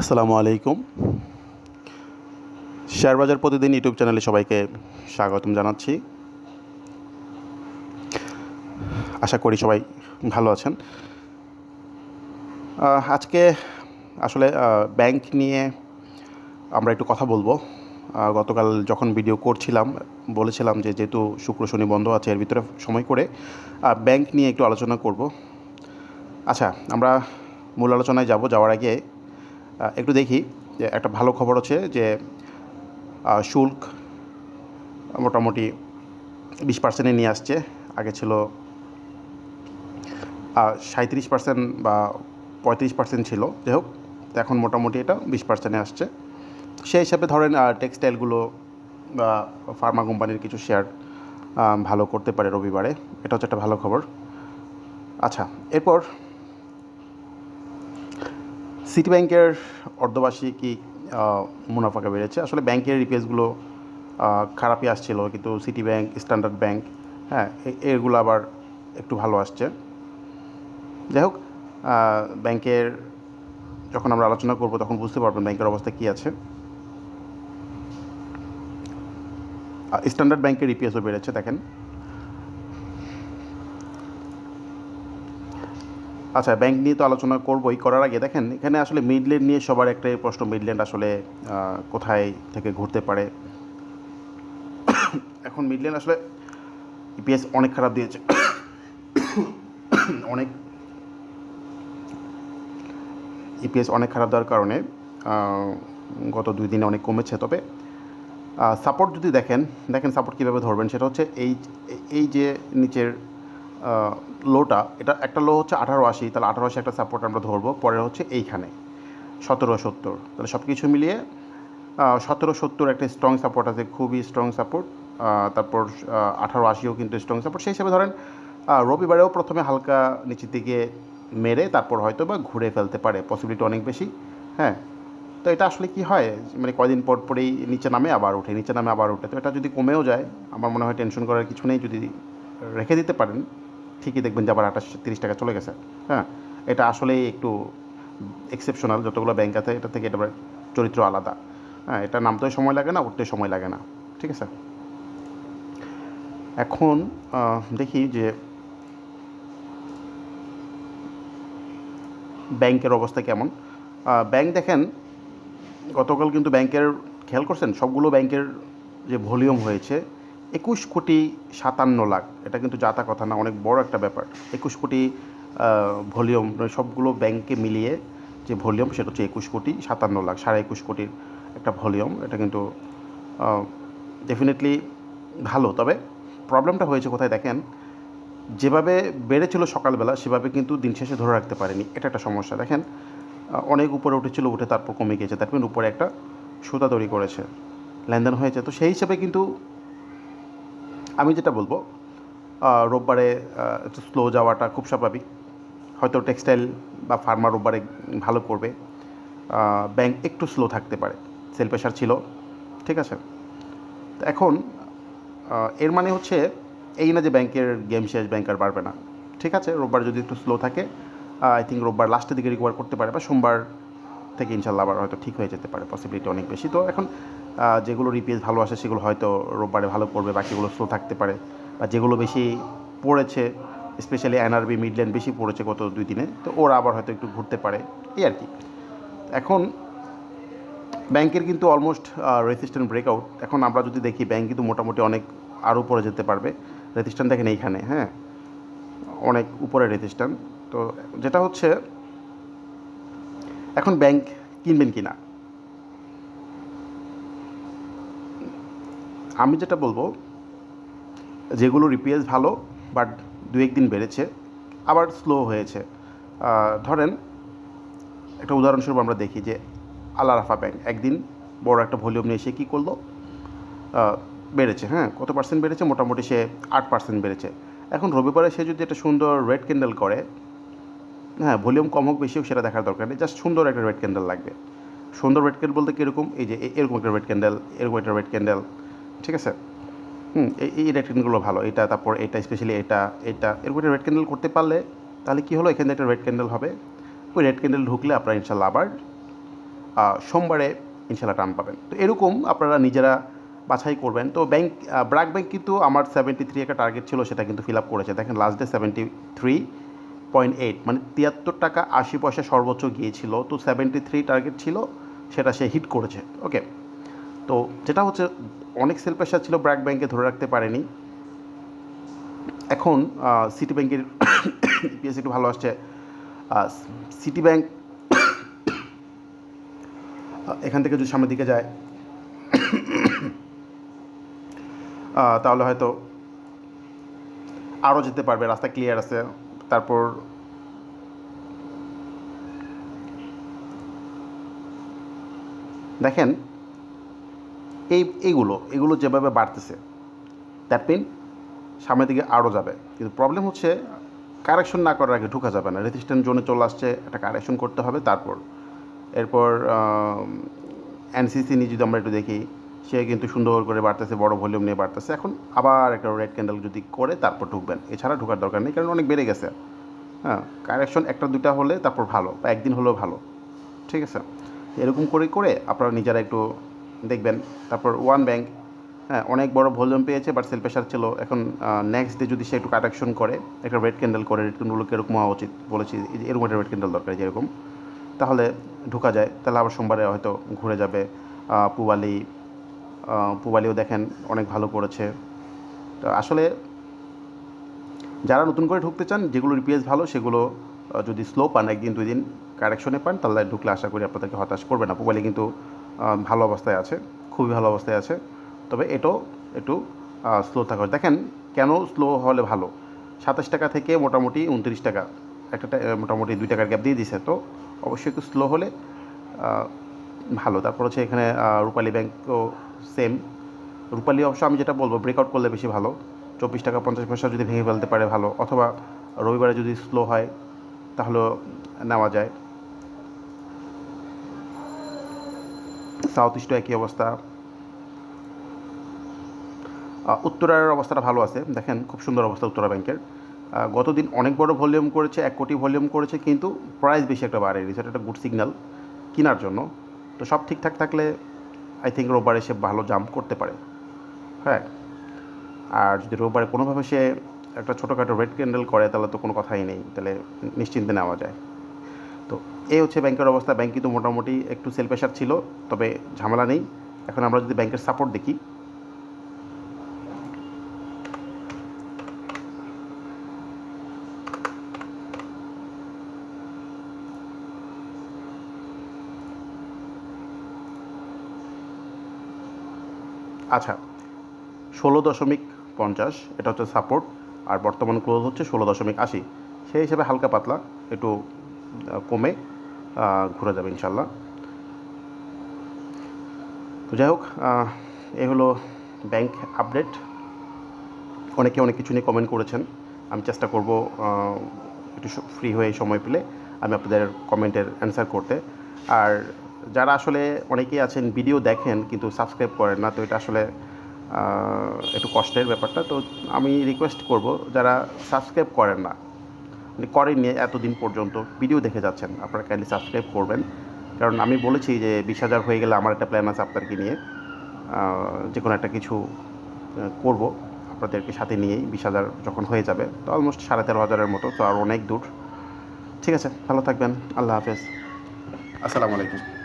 আসসালামু আলাইকুম। শেয়ার বাজার প্রতিদিন ইউটিউব চ্যানেলে সবাইকে স্বাগতম জানাচ্ছি। আশা করি সবাই ভালো আছেন। আজকে আসলে ব্যাংক নিয়ে আমরা একটু কথা বলব। গতকাল যখন ভিডিও করছিলাম, বলেছিলাম যে যেহেতু শুক্র শনি বন্ধ আছে, এর ভিতরে সময় করে ব্যাংক নিয়ে একটু আলোচনা করব। আচ্ছা আমরা মূল আলোচনায় যাব। যাওয়ার আগে একটু দেখি যে একটা ভালো খবর হচ্ছে যে শুল্ক মোটামুটি বিশ পার্সেন্টে নিয়ে আসছে। আগে ছিল সাঁত্রিশ পার্সেন্ট বা পঁয়ত্রিশ পার্সেন্ট ছিল। যাই হোক, এখন মোটামুটি এটা বিশ পার্সেন্টে আসছে। সেই হিসাবে ধরেন টেক্সটাইলগুলো বা ফার্মা কোম্পানির কিছু শেয়ার ভালো করতে পারে রবিবারে। এটা হচ্ছে একটা ভালো খবর। আচ্ছা এরপর সিটি ব্যাংকের অর্ধবার্ষিকী মুনাফাকে বেড়েছে? আসলে ব্যাংকের রিপেসগুলো খারাপই আসছিল, কিন্তু সিটি ব্যাংক স্ট্যান্ডার্ড ব্যাংক হ্যাঁ এগুলো আবার একটু ভালো আসছে। যাই হোক ব্যাংকের যখন আমরা আলোচনা করব, তখন বুঝতে পারবেন ব্যাংকের অবস্থা কী আছে। স্ট্যান্ডার্ড ব্যাংকের ইপিএসও বেড়েছে, দেখেন। আচ্ছা ব্যাংক নিয়ে তো আলোচনা করবোই, করার আগে দেখেন, এখানে আসলে মিডল্যান্ড নিয়ে সবার একটাই প্রশ্ন মিডল্যান্ড আসলে কোথায় থেকে ঘুরতে পারে? এখন মিডল্যান্ড আসলে ইপিএস অনেক খারাপ দিয়েছে। অনেক ইপিএস অনেক খারাপ দেওয়ার কারণে গত দুই দিনে অনেক কমেছে। তবে সাপোর্ট যদি দেখেন দেখেন সাপোর্ট কীভাবে ধরবেন, সেটা হচ্ছে এই এই যে নিচের লোটা, এটা একটা লো হচ্ছে আঠারো আশি, তাহলে আঠারো আশি একটা সাপোর্ট আমরা ধরবো পরে হচ্ছে এইখানে, সতেরো সত্তর। তাহলে সব কিছু মিলিয়ে সতেরো সত্তর একটা স্ট্রং সাপোর্ট আছে, খুবই স্ট্রং সাপোর্ট তারপর আঠারো আশিও কিন্তু স্ট্রং সাপোর্ট সেই হিসাবে ধরেন রবিবারেও প্রথমে হালকা নিচের দিকে মেরে, তারপর হয়তো বা ঘুরে ফেলতে পারে পসিবিলিটি অনেক বেশি হ্যাঁ। তো এটা আসলে কি হয় মানে কয়দিন পর পরেই নিচে নামে আবার ওঠে, নিচে নামে আবার ওঠে। তো এটা যদি কমেও যায়, আমার মনে হয় টেনশন করার কিছু নেই, যদি রেখে দিতে পারেন ঠিকই দেখবেন যে আবার আঠাশ, তিরিশ টাকা চলে গেছে। হ্যাঁ এটা আসলেই একটু এক্সেপশনাল যতগুলো ব্যাংক আছে, এটা থেকে এটা চরিত্র আলাদা। হ্যাঁ এটা নামতেও সময় লাগে না উঠতে সময় লাগে না। ঠিক আছে? এখন দেখি যে ব্যাংকের অবস্থা কেমন? ব্যাংক দেখেন, গতকাল কিন্তু ব্যাংকের, খেয়াল করছেন? সবগুলো ব্যাংকের যে ভলিউম হয়েছে একুশ কোটি সাতান্ন লাখ, এটা কিন্তু যাতা কথা না, অনেক বড় একটা ব্যাপার। একুশ কোটি ভলিউম সবগুলো ব্যাংকে মিলিয়ে যে ভলিউম, সেটা হচ্ছে একুশ কোটি সাতান্ন লাখ, সাড়ে একুশ কোটির একটা ভলিউম, এটা কিন্তু ডেফিনেটলি ভালো। তবে প্রবলেমটা হয়েছে কোথায় দেখেন? যেভাবে বেড়েছিল সকালবেলা, সেভাবে কিন্তু দিন শেষে ধরে রাখতে পারেনি। এটা একটা সমস্যা। দেখেন অনেক উপরে উঠেছিল, উঠে তারপর কমে গিয়েছে। তারপর উপরে একটা সুতা তৈরি করেছে। লেনদেন হয়েছে। তো সেই হিসাবে কিন্তু আমি যেটা বলব রোববারে একটু স্লো যাওয়াটা খুব স্বাভাবিক। হয়তো টেক্সটাইল বা ফার্মা রোববারে ভালো করবে। ব্যাংক একটু স্লো থাকতে পারে। সেল প্রেশার ছিল, ঠিক আছে? তো এখন এর মানে হচ্ছে এই না যে ব্যাংকের গেম শেষ ব্যাংক আর বাড়বে না। ঠিক আছে? রোববার যদি একটু স্লো থাকে আই থিঙ্ক রোববার লাস্টের দিকে রিকভার করতে পারে বা সোমবার থেকে ইনশাল্লাহ আবার হয়তো ঠিক হয়ে যেতে পারে পসিবিলিটি অনেক বেশি। তো এখন যেগুলো রিপিএস ভালো আসে, সেগুলো হয়তো রোববারে ভালো করবে বাকিগুলো স্লো থাকতে পারে। বা যেগুলো বেশি পড়েছে স্পেশালি এনআরবি মিডল্যান্ড বেশি পড়েছে গত দুই দিনে, তো ওরা আবার হয়তো একটু ঘুরতে পারে। এই আর কি। এখন ব্যাংকের কিন্তু অলমোস্ট রেজিস্ট্যান্ট ব্রেকআউট এখন আমরা যদি দেখি, ব্যাংক কিন্তু মোটামুটি অনেক আরও উপরে যেতে পারবে। রেজিস্ট্যান্ট দেখেন এইখানে হ্যাঁ? অনেক উপরে রেজিস্ট্যান্ট তো যেটা হচ্ছে, এখন ব্যাংক কিনবেন কি না আমি যেটা বলব, যেগুলো রিপিএস ভালো বাট দু একদিন বেড়েছে, আবার স্লো হয়েছে। ধরেন, একটা উদাহরণস্বরূপ আমরা দেখি যে, আল আরাফা ব্যাংক একদিন বড় একটা ভলিউম নিয়ে এসে কী করল? বেড়েছে হ্যাঁ কত পার্সেন্ট বেড়েছে? মোটামুটি সে আট পার্সেন্ট বেড়েছে। এখন রবিবারে সে যদি একটা সুন্দর রেড ক্যান্ডেল করে হ্যাঁ ভলিউম কম হোক, বেশি হোক, সেটা দেখার দরকার নেই জাস্ট সুন্দর একটা রেড ক্যান্ডেল লাগবে। সুন্দর রেড ক্যান্ডেল বলতে কীরকম? এই যে এরকম একটা রেড ক্যান্ডেল এরকম একটা রেড ক্যান্ডেল ঠিক আছে? হুম। এই এই রেড ক্যান্ডেলগুলো ভালো। এটা তারপর এটা স্পেশালি এটা এটা। এরকম একটা রেড ক্যান্ডেল করতে পারলে তাহলে কী হলো? এখানে একটা রেড ক্যান্ডেল হবে। ওই রেড ক্যান্ডেল ঢুকলে আপনার ইনশাল্লাহ আবার সোমবারে ইনশাল্লাহ টার্ম পাবেন। তো এরকম আপনারা নিজেরা বাছাই করবেন। তো ব্যাংক ব্র্যাক ব্যাংক কিন্তু আমার সেভেন্টি থ্রি একটা টার্গেট ছিল সেটা কিন্তু ফিল আপ করেছে। দেখেন last day seventy three point eight মানে তিয়াত্তর টাকা আশি পয়সা সর্বোচ্চ গিয়েছিল। তো সেভেন্টি থ্রি টার্গেট ছিল সেটা সে হিট করেছে। ওকে তো যেটা হচ্ছে, অনেক সেল প্রেশার ছিল ব্র্যাক ব্যাংকে ধরে রাখতে পারেনি। এখন সিটি ব্যাংকের ইপিএস একটু ভালো আসছে। সিটি ব্যাংক, এখান থেকে যদি সামনের দিকে যায় তাহলে হয়তো আরও যেতে পারবে, রাস্তা ক্লিয়ার আছে। তারপর দেখেন এই, এইগুলো, এগুলো যেভাবে বাড়তেছে দ্যাট মিন সামনের দিকে আরও যাবে। কিন্তু প্রবলেম হচ্ছে কারেকশন না করার আগে ঢুকা যাবে না। রেজিস্ট্যান্ট জোনে চলে আসছে, একটা কারেকশন করতে হবে, তারপর। এরপর এনসিসি নিয়ে যদি আমরা একটু দেখি, সে কিন্তু সুন্দর করে বাড়তেছে, বড় ভলিউম নিয়ে বাড়তেছে। এখন আবার একটা রেড ক্যান্ডেল যদি করে, তারপর ঢুকবেন। এছাড়া ঢোকার দরকার নেই, কারণ অনেক বেড়ে গেছে। হ্যাঁ কারেকশন একটা দুটা হলে তারপর ভালো, বা একদিন হলেও ভালো। ঠিক আছে? এরকম করে করে আপনারা নিজেরা একটু দেখবেন। তারপর ওয়ান ব্যাংক হ্যাঁ অনেক বড় ভলিউম পেয়েছে বাট সেল প্রেশার ছিল। এখন নেক্সট ডে যদি সে একটু কারেকশন করে, একটা রেড ক্যান্ডেল করে রেড ক্যান্ডেলগুলো কীরকম হওয়া উচিত বলেছি এরকম একটা রেড ক্যান্ডেল দরকার যেরকম তাহলে ঢুকা যায়। তাহলে আবার সোমবারে হয়তো ঘুরে যাবে। পুবালি পুবালিও দেখেন অনেক ভালো করেছে। তো আসলে যারা নতুন করে ঢুকতে চান, যেগুলো রিপিএস ভালো, সেগুলো যদি স্লো পান, একদিন, দুই দিন কারেকশনে পান, তাহলে ঢুকলে আশা করি আপনাদেরকে হতাশ করবে না। পুবালি কিন্তু ভালো অবস্থায় আছে, খুবই ভালো অবস্থায় আছে। তবে এটাও একটু স্লো থাকা দেখেন, কেন স্লো হলে ভালো? সাতাশ টাকা থেকে মোটামুটি উনত্রিশ টাকা। একটা মোটামুটি দুই টাকার গ্যাপ দিয়ে দিছে। তো অবশ্যই একটু স্লো হলে ভালো। তারপর হচ্ছে এখানে রূপালী ব্যাংকও সেম রূপালী অবশ্য আমি যেটা বলব ব্রেকআউট করলে বেশি ভালো। চব্বিশ টাকা পঞ্চাশ পয়সা যদি ভেঙে ফেলতে পারে ভালো। অথবা রবিবারে যদি স্লো হয়, তাহলেও নেওয়া যায়। সাউথ ইস্টও একই অবস্থা। উত্তরার অবস্থাটা ভালো আছে। দেখেন খুব সুন্দর অবস্থা উত্তরা ব্যাংকের। আহ, গতদিন অনেক বড় ভলিউম করেছে এক কোটি ভলিউম করেছে কিন্তু প্রাইস বেশি একটা বাড়ে। সেটা একটা গুড সিগন্যাল কেনার জন্য। তো সব ঠিকঠাক থাকলে আই থিঙ্ক রোববারে সে ভালো জাম্প করতে পারে। হ্যাঁ। আর যদি রোববারে কোনোভাবে সে একটা ছোটোখাটো রেড ক্যান্ডেল করে তাহলে তো কোনো কথাই নেই। তাহলে নিশ্চিন্তে নেওয়া যায়। তো এই হচ্ছে ব্যাংকের অবস্থা। ব্যাংক কিন্তু মোটামুটি একটু সেল প্রেশার ছিল, তবে ঝামেলা নেই। এখন আমরা যদি ব্যাংকের সাপোর্ট দেখি। আচ্ছা ষোলো দশমিক পঞ্চাশ, এটা হচ্ছে সাপোর্ট আর বর্তমান ক্লোজ হচ্ছে ষোলো দশমিক আশি। সেই হিসেবে হালকা পাতলা, একটু কমে ঘুরে যাবে ইনশাল্লাহ তো যাই হোক এই হলো ব্যাংক আপডেট। অনেকে অনেক কিছু নিয়ে কমেন্ট করেছেন। আমি চেষ্টা করব একটু ফ্রি হয়ে সময় পেলে আমি আপনাদের কমেন্টের অ্যান্সার করতে। আর যারা আসলে অনেকেই আছেন ভিডিও দেখেন কিন্তু সাবস্ক্রাইব করেন না, তো এটা আসলে একটু কষ্টের ব্যাপারটা। তো আমি রিকোয়েস্ট করব, যারা সাবস্ক্রাইব করেন না করেননি এতদিন পর্যন্ত ভিডিও দেখে যাচ্ছেন। আপনারা কাইন্ডলি সাবস্ক্রাইব করবেন। কারণ আমি বলেছি যে বিশ হাজার হয়ে গেলে আমার একটা প্ল্যান আছে আপনাদেরকে নিয়ে। যে কোনো একটা কিছু করব আপনাদেরকে সাথে নিয়েই বিশ হাজার যখন হয়ে যাবে, তো অলমোস্ট সাড়ে তেরো হাজারের মতো, তো আর অনেক দূর। ঠিক আছে, ভালো থাকবেন, আল্লাহ হাফেজ। আসসালামু আলাইকুম।